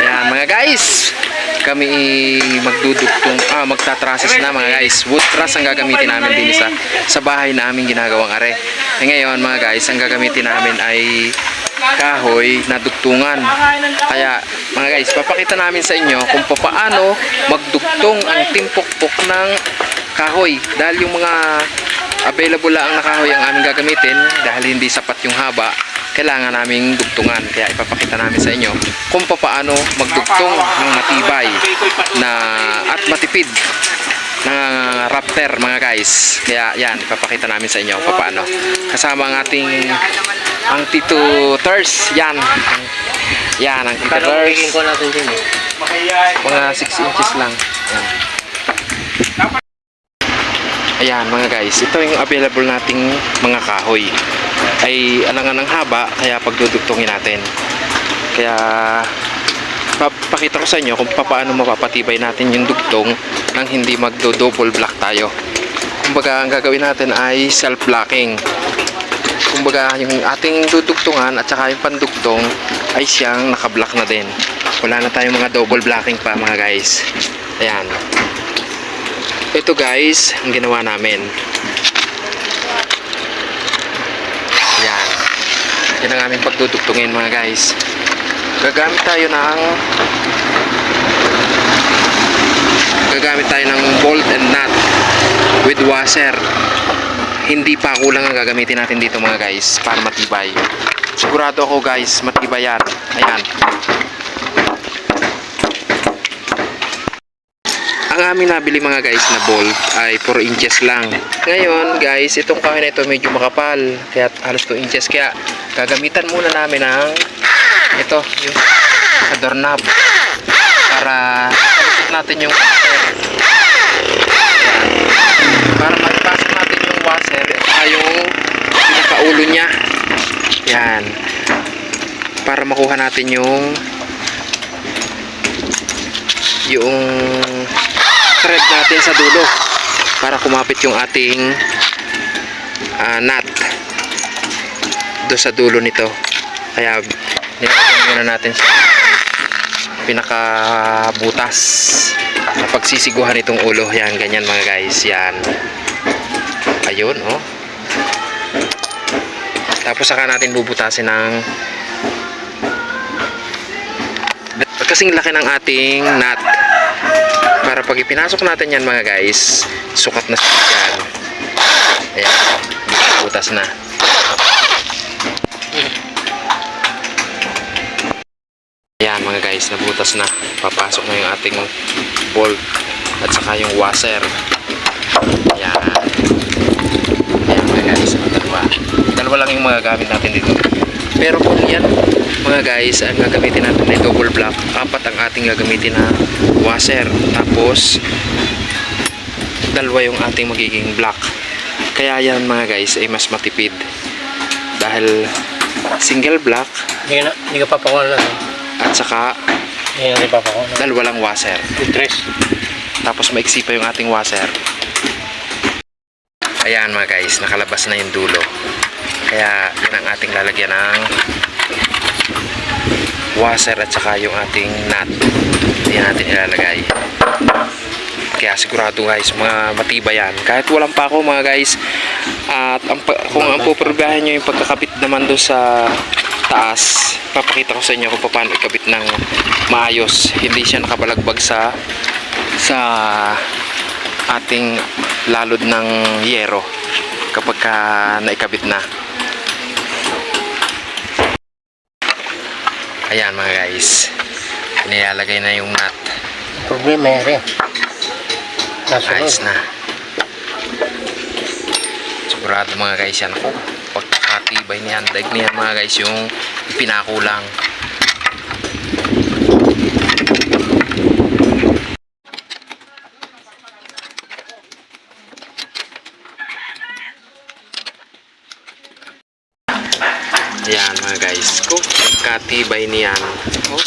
Ayan mga guys, kami magdudugtong, ah, magtatrasis na mga guys. Wood truss ang gagamitin namin din sa, sa bahay namin ginagawang are. E ngayon mga guys, ang gagamitin namin ay kahoy na dugtungan. Kaya mga guys, papakita namin sa inyo kung paano magdugtong ang timpok-pok ng kahoy. Dahil yung mga available lang na kahoy ang aming gagamitin dahil hindi sapat yung haba kailangan naming dugtungan. Kaya ipapakita namin sa inyo kung paano magdugtong ng matibay na at matipid na raptor mga guys. Kaya yan ipapakita namin sa inyo kung paano kasama ang ating ang Tito Ters yan. Yan ang Tito Ters eh. mga 6 inches lang. Yan. Ayan mga guys, ito yung available nating mga kahoy. Ay alangan ng haba, kaya pagdudugtungin natin. Kaya papakita ko sa inyo kung paano mapapatibay natin yung dugtong nang hindi magdo-double block tayo. Kumbaga ang gagawin natin ay self-blocking. Kumbaga yung ating dudugtungan at saka yung pandugtong ay siyang naka-block na din. Wala na tayong mga double blocking pa mga guys. Ayan. Ito guys, ang ginawa namin. Yan. Yan ang aming pagdudugtungin mga guys. Gagamit tayo ng gagamit tayo ng bolt and nut with washer. Hindi pa kulang ang gagamitin natin dito mga guys para matibay. Sigurado ako guys, matibay yan. Ayan. Ang amin nabili mga guys na bolt ay 4 inches lang. Ngayon guys, itong kahoy na ito medyo makapal. Kaya halos 2 inches. Kaya gagamitan muna namin ng ito, yung sa doorknob. Para kapit natin yung washer. Para magpasok natin yung washer ay yung pinakaulo niya. Yan. Para makuha natin yung yung thread natin sa dulo para kumapit yung ating ah, nut do sa dulo nito. Kaya nilagyan muna natin sa pinakabutas. Sa pagsisiguhan itong ulo. Yan ganyan mga guys. Yan. Ayun oh. Tapos saka natin bubutasin ng kasing laki ng ating nut. Para pag ipinasok natin yan mga guys sukat na sukat yan. Ayan. Butas na saka yung washer. Ayan ayan mga guys. Dalawa. Dalawa lang yung mga gamit natin dito. Pero kung yan mga guys. Ang gagamitin natin ay double block. Apat ang ating gagamitin na washer. Tapos dalawa yung ating magiging block. Kaya yan mga guys ay mas matipid. Dahil single block Hindi ka, na, hindi ka papakuha na. no? at saka Hindi ka papakuha na. dalawa lang washer. Tres. Tapos maiksi pa yung ating washer. Ayan mga guys nakalabas na yung dulo. Kaya yan ang ating lalagyan ng washer at saka yung ating nut. Yan natin ilalagay. Kaya sigurado guys mga matibay yan. Kahit walang pa ako mga guys at ang, kung ang puprobahan nyo yung pagkakabit naman doon sa taas papakita ko sa inyo kung paano ikabit ng maayos. Hindi siya nakabalagbag sa sa ating lalod ng yero kapag ka naikabit na. Ayan mga guys. Nilalagay na yung nut. Problema yan rin. Ayos na. Sigurado mga guys yan. Ako pagkakatibay ni handag niyan mga guys yung pinakulang Yan mga guys. Ko, pagkatibay niyan. Oh.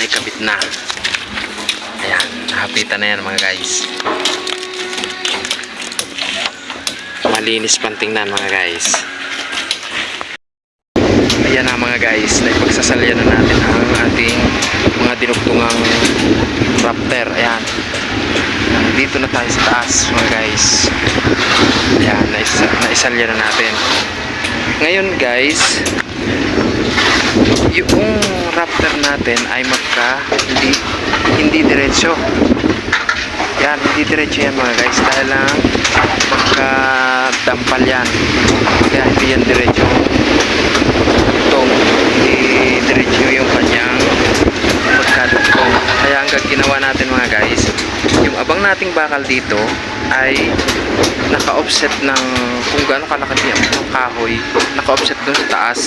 Naikabit na. Ayan, nakapitan na yan mga guys. Malinis pang tingnan mga guys. Ayan na mga guys, naipagsasalyan na natin ang ating Raptor. Ayan. Dito na tayo sa taas mga guys. Ayan, naisa, naisalya na natin. Ngayon guys, yung Raptor natin ay magka hindi hindi diretso. Yan, hindi diretso yan mga guys dahil lang magka dampal yan. Kaya hindi yan diretso. Itong hindi diretso yung kanyang pagkadugtong. Kaya ang ginawa natin mga guys, yung abang nating bakal dito ay naka-offset ng kung gaano kalaki yung kahoy, naka-offset doon sa taas.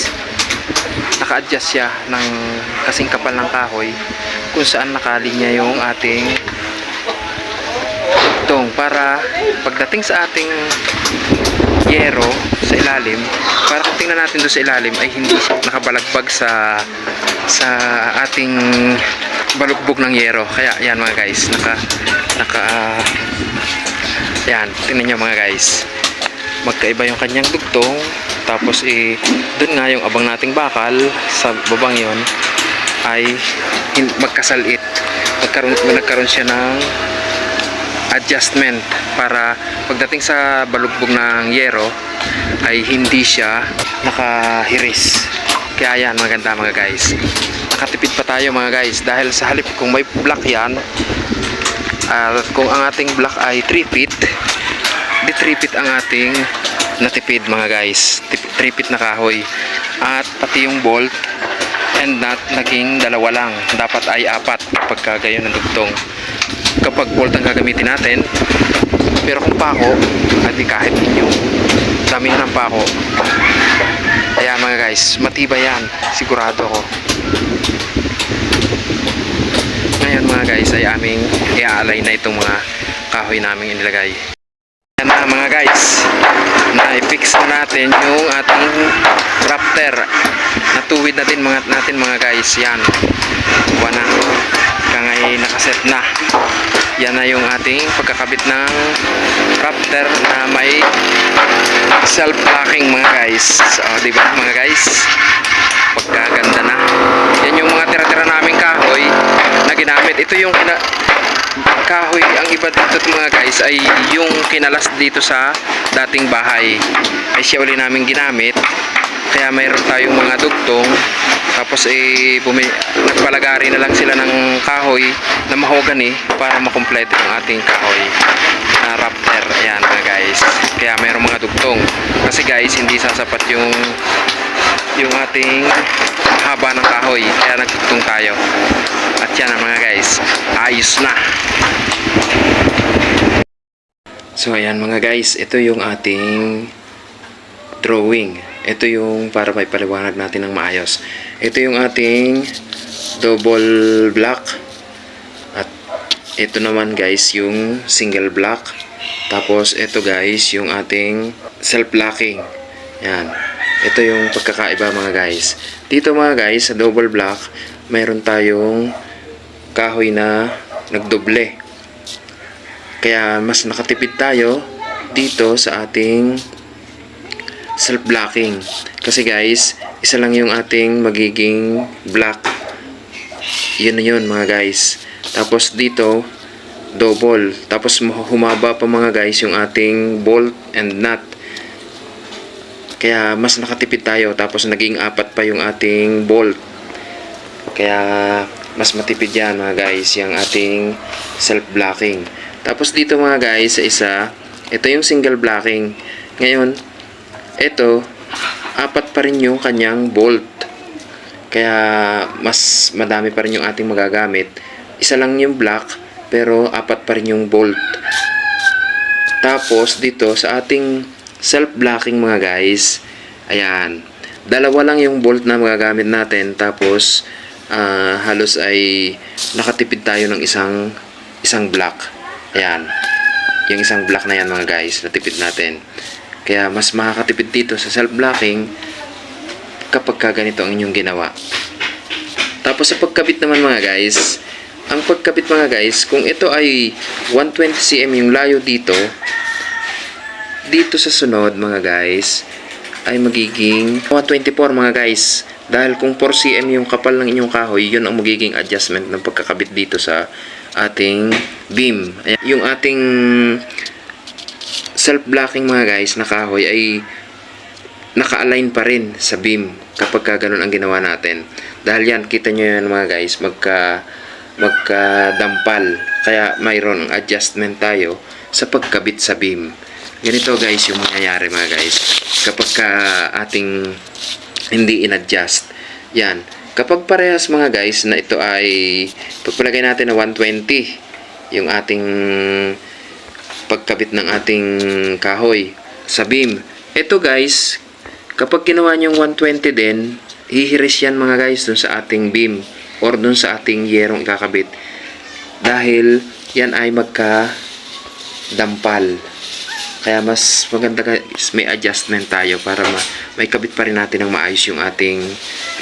Naka-adjust siya ng kasing kapal ng kahoy kung saan nakalinya yung ating tong para pagdating sa ating yero sa ilalim para kung tingnan natin doon sa ilalim ay hindi siya nakabalagbag sa sa ating balugbog ng yero. Kaya yan mga guys naka naka yan tingnan nyo mga guys. Magkaiba yung kanyang dugtong. Tapos eh doon nga yung abang nating bakal sa babang yon ay magkasalit nagkaroon, nagkaroon siya ng adjustment para pagdating sa balugbog ng yero ay hindi siya nakahiris. Kaya yan maganda mga guys. Nakatipid pa tayo mga guys dahil sa halip kung may block yan at kung ang ating block ay 3 feet di 3 feet ang ating natipid mga guys. 3 feet na kahoy. At pati yung bolt and nut naging dalawa lang. Dapat ay apat pagka gayon ang dugtong. Kapag bolt ang gagamitin natin pero kung pako adi kahit yung damihan ng pako. Ayan mga guys matibay yan. Sigurado ko ngayon mga guys ay aming i-align na itong mga kahoy naming inilagay. Yan na mga guys na-fix na natin yung ating raptor natuwid natin mga natin mga guys. Yan. Wala kangay nakaset na. Yan na yung ating pagkakabit ng raptor na may self locking mga guys. So, di ba mga guys pagkaganda na yan yung mga tira-tira naming kahoy na ginamit. Ito yung kina kahoy. Ang iba dito mga guys ay yung kinalas dito sa dating bahay. Ay siya uli namin ginamit. Kaya mayroon tayong mga dugtong. Tapos eh bumi, nagpalagari na lang sila ng kahoy na mahogany para makumpleto ang ating kahoy na raptor. Ayan mga guys. Kaya mayroong mga dugtong. Kasi guys hindi sasapat yung yung ating haba ng kahoy. Kaya nagtugtong tayo. At yan mga guys ayos na. So ayan mga guys ito yung ating drawing. Ito yung para may paliwanag natin ng maayos. Ito yung ating double block. At ito naman guys yung single block. Tapos ito guys yung ating self locking yan ito yung pagkakaiba mga guys. Dito mga guys sa double block mayroon tayong kahoy na nagdoble. Kaya mas nakatipid tayo dito sa ating self blocking kasi guys isa lang yung ating magiging block. Yun na yun mga guys. Tapos dito double. Tapos humaba pa mga guys yung ating bolt and nut kaya mas nakatipid tayo tapos naging apat pa yung ating bolt. Kaya mas matipid yan mga guys yung ating self blocking tapos dito mga guys sa isa ito yung single blocking. Ngayon ito apat pa rin yung kanyang bolt. Kaya mas madami pa rin yung ating magagamit. Isa lang yung block pero apat pa rin yung bolt. Tapos dito sa ating self blocking mga guys. Ayan. Dalawa lang yung bolt na magagamit natin. Tapos ah, halos ay nakatipid tayo ng isang isang block. Ayan. Yung isang block na yan mga guys natipid natin. Kaya mas makakatipid dito sa self blocking kapag ka ganito ang inyong ginawa. Tapos sa pagkabit naman mga guys ang pagkabit mga guys kung ito ay 120 cm yung layo dito dito sa sunod mga guys ay magiging 124 mga guys dahil kung 4 cm yung kapal ng inyong kahoy yun ang magiging adjustment ng pagkakabit dito sa ating beam. Ayan, yung ating self-blocking mga guys na kahoy ay naka-align pa rin sa beam kapag ka ganun ang ginawa natin. Dahil yan, kita nyo yan mga guys, magka, magka-dampal. Kaya mayroon adjustment tayo sa pagkabit sa beam. Ganito guys yung mangyayari mga guys. Kapag ka ating hindi in-adjust. Yan. Kapag parehas mga guys na ito ay pagpalagay natin na 120 yung ating pagkabit ng ating kahoy sa beam. Ito guys, kapag ginawa niyong 120 din, hihiris yan mga guys dun sa ating beam or dun sa ating yerong ikakabit. Dahil yan ay magka dampal. Kaya mas maganda guys, may adjustment tayo para ma may kabit pa rin natin ng maayos yung ating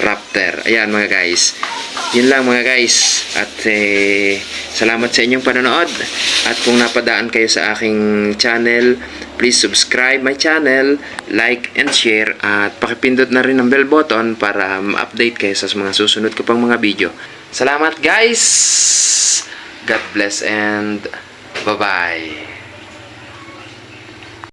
Raptor. Ayan mga guys. Yun lang mga guys. At eh, salamat sa inyong panonood. At kung napadaan kayo sa aking channel, please subscribe my channel, like and share at pakipindot na rin ang bell button para ma-update kayo sa mga susunod ko pang mga video. Salamat guys! God bless and bye-bye!